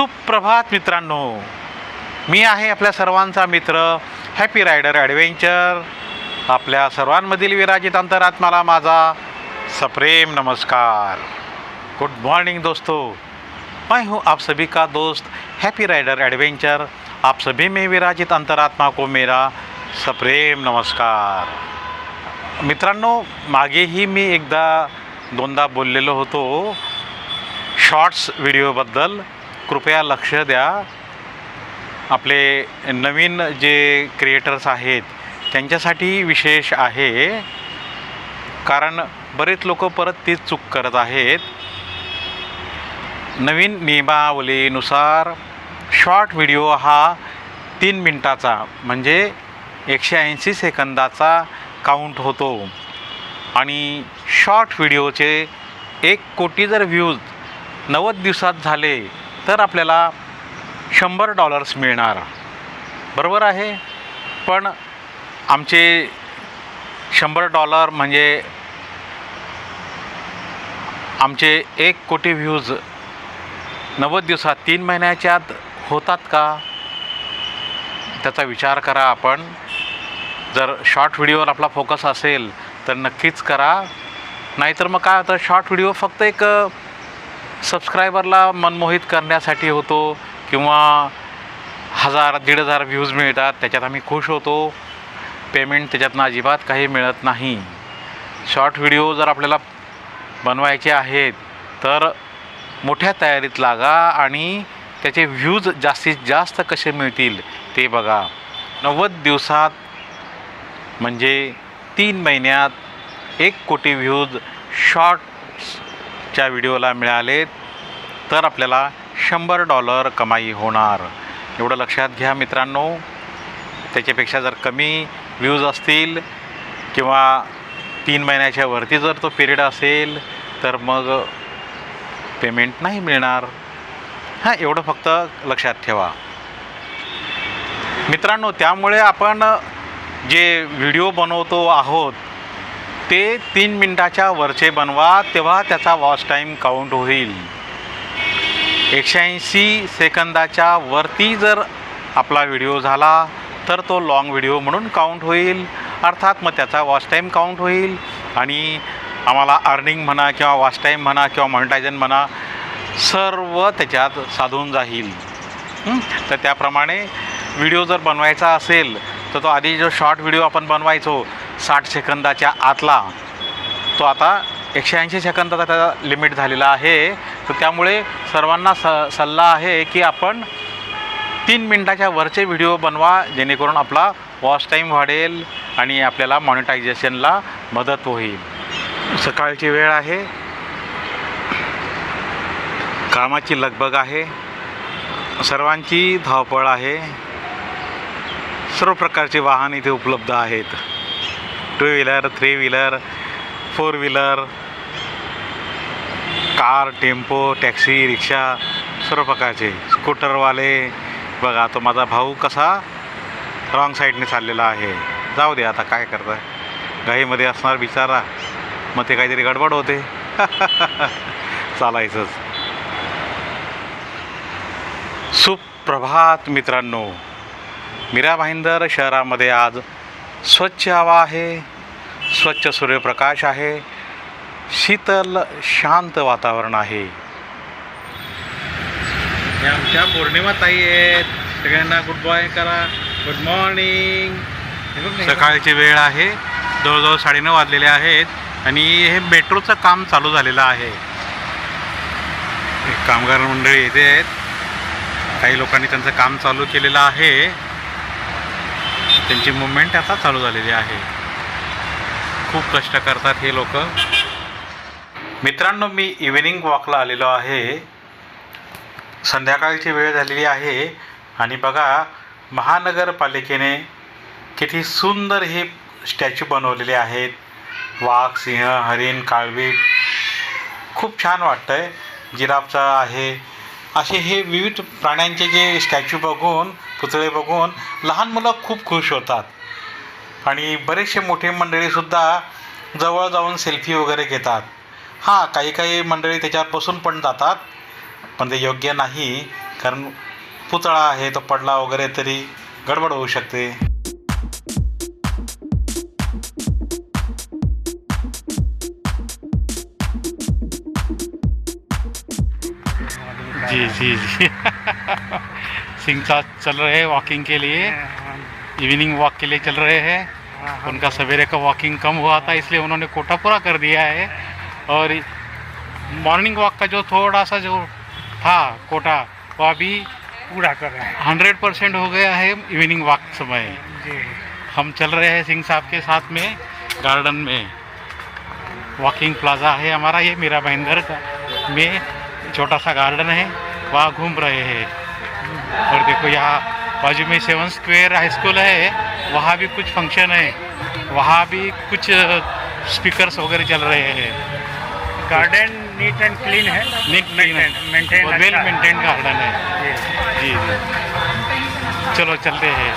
सुप्रभात मित्रांनो. मी आहे आपल्या सर्वांचा मित्र हॅपी रायडर ॲडव्हेंचर आपल्या सर्वांमधील विराजित अंतरात्माला माझा सप्रेम नमस्कार. गुड मॉर्निंग दोस्तों. मैं हूँ आप सभी का दोस्त हैप्पी राइडर एडवेंचर आप सभी में विराजित अंतरात्मा को मेरा सप्रेम नमस्कार. मित्रांनो मागेही मी एकदा दोनदा बोललेलो होतो शॉर्ट्स व्हिडिओबद्दल कृपया लक्ष द्या. आपले नवीन जे क्रिएटर्स आहेत त्यांच्यासाठी विशेष आहे. कारण बरेच लोक परत तीच चूक करत आहेत. नवीन नियमावलीनुसार शॉर्ट व्हिडिओ हा तीन मिनटाचा म्हणजे एकशे ऐंशी सेकंदाचा काउंट होतो. आणि शॉर्ट व्हिडिओचे एक कोटी जर व्ह्यूज नव्वद दिवसात झाले तर आपल्याला शंभर डॉलर्स मिळणार. बरोबर आहे? पण आमचे शंभर डॉलर म्हणजे आमचे एक कोटी व्ह्यूज नव्वद दिवसात तीन महिन्याच्या आत होतात का? त्याचा विचार करा आपण. जर शॉर्ट व्हिडिओवर आपला फोकस असेल तर नक्कीच करा. नाहीतर मग काय होतं? शॉर्ट व्हिडिओ फक्त एक सबस्क्रायबरला मनमोहित करण्यासाठी होतो किंवा हजार दीड हजार व्ह्यूज मिळतात त्याच्यात आम्ही खुश होतो. पेमेंट त्याच्यातनं अजिबात काही मिळत नाही. शॉर्ट व्हिडिओ जर आपल्याला बनवायचे आहेत तर मोठ्या तयारीत लागा आणि त्याचे व्ह्यूज जास्तीत जास्त कसे मिळतील ते बघा. नव्वद दिवसात म्हणजे तीन महिन्यात एक कोटी व्ह्यूज च्या व्हिडिओला मिळाले तर आपल्याला शंभर डॉलर कमाई होणार. एवढं लक्षात घ्या मित्रांनो. त्याच्यापेक्षा जर कमी व्ह्यूज असतील किंवा तीन महिन्याच्या वरती जर तो पिरियड असेल तर मग पेमेंट नाही मिळणार. हां एवढं फक्त लक्षात ठेवा. मित्रांनो त्यामुळे आपण जे व्हिडिओ बनवतो आहोत ते तीन मिनटाच्या वरचे बनवा तेव्हा त्याचा वॉच टाईम काउंट होईल. एकशे ऐंशी सेकंदाच्या वरती जर आपला व्हिडिओ झाला तर तो लाँग व्हिडिओ म्हणून काउंट होईल. अर्थात मग त्याचा वॉच टाईम काउंट होईल. आणि आम्हाला अर्निंग म्हणा किंवा वॉच टाईम म्हणा किंवा मॉनिटायझन म्हणा सर्व त्याच्यात साधून जाईल. तर त्याप्रमाणे व्हिडिओ जर बनवायचा असेल तर तो आधी जो शॉर्ट व्हिडिओ आपण बनवायचो साठ सेकंदाच्या आतला तो आता एकशे ऐंशी सेकंदाचा त्याचा लिमिट झालेला आहे. तर त्यामुळे सर्वांना स सल्ला आहे की आपण तीन मिनटाच्या वरचे व्हिडिओ बनवा जेणेकरून आपला वॉच टाईम वाढेल आणि आपल्याला मॉनिटायझेशनला मदत होईल. सकाळची वेळ आहे. कामाची लगबग आहे. सर्वांची धावपळ आहे. सर्व प्रकारचे वाहन इथे उपलब्ध आहेत. Two wheeler three wheeler four wheeler car tempo taxi rickshaw सर्व प्रकारचे. स्कूटरवाले बघा तो माझा भाऊ कसा रॉंग साईडने चाललेला आहे. जाऊ दे आता काय करता घाईमध्ये असणार बिचारा. मग ते काहीतरी गडबड होते. चालायचंच. सुप्रभात मित्रांनो. मीरा भाईंदर शहरामध्ये आज स्वच्छ हवा आहे स्वच्छ सूर्यप्रकाश आहे शीतल शांत वातावरण आहे. या आमच्या पौर्णिमा ताई आहेत. सगळ्यांना गुड बॉय करा. Good morning. सकाळची वेळ आहे. जवळजवळ साडेनऊ वाजलेले आहेत आणि हे मेट्रोचं काम चालू झालेलं आहे. एक कामगार मंडळी इथे आहेत. काही लोकांनी त्यांचं काम चालू केलेलं आहे. त्यांची मुवमेंट आता चालू झालेली आहे. खूप कष्ट करतात हे लोक. मित्रांनो मी इव्हिनिंग वॉकला आलेलो आहे. संध्याकाळची वेळ झालेली आहे. आणि बघा महानगरपालिकेने किती सुंदर हे स्टॅच्यू बनवलेले आहेत. वाघ सिंह हरिण काळवीट. खूप छान वाटतं आहे जिराफचा आहे. असे हे विविध प्राण्यांचे जे स्टॅच्यू बघून पुतळे बघून लहान मुलं खूप खुश होतात. आणि बरेचसे मोठे मंडळीसुद्धा जवळ जाऊन सेल्फी वगैरे घेतात. हां काही काही मंडळी त्याच्यावर बसून पण जातात पण ते योग्य नाही कारण पुतळा आहे तो पडला वगैरे तरी गडबड होऊ शकते. जी जी जी. सिंह साहब चल रहे हैं वॉकिंग के लिए। इवनिंग वॉक के लिए चल रहे हैं। उनका सवेरे का वॉकिंग कम हुआ था इसलिए उन्होंने कोटा पूरा कर दिया है। और मॉर्निंग वॉक का जो थोड़ा सा जो था कोटा वो अभी पूरा कर रहे हैं। हंड्रेड परसेंट हो गया है इवनिंग वॉक समय। हम चल रहे हैं सिंह साहब के साथ में गार्डन में। वॉकिंग प्लाजा है हमारा ये मीरा भाईंदर का में छोटा सा गार्डन है वहाँ घूम रहे हैं। और देखो यहाँ बाजू में सेवन स्क्वेयर हाई स्कूल है वहाँ भी कुछ फ़ंक्शन है वहाँ भी कुछ स्पीकर्स वगैरह चल रहे हैं। गार्डन नीट एंड क्लीन है। नीट क्लीन है। मेंटेन वेल मेंटेन गार्डन है। जी जी। चलो चलते हैं।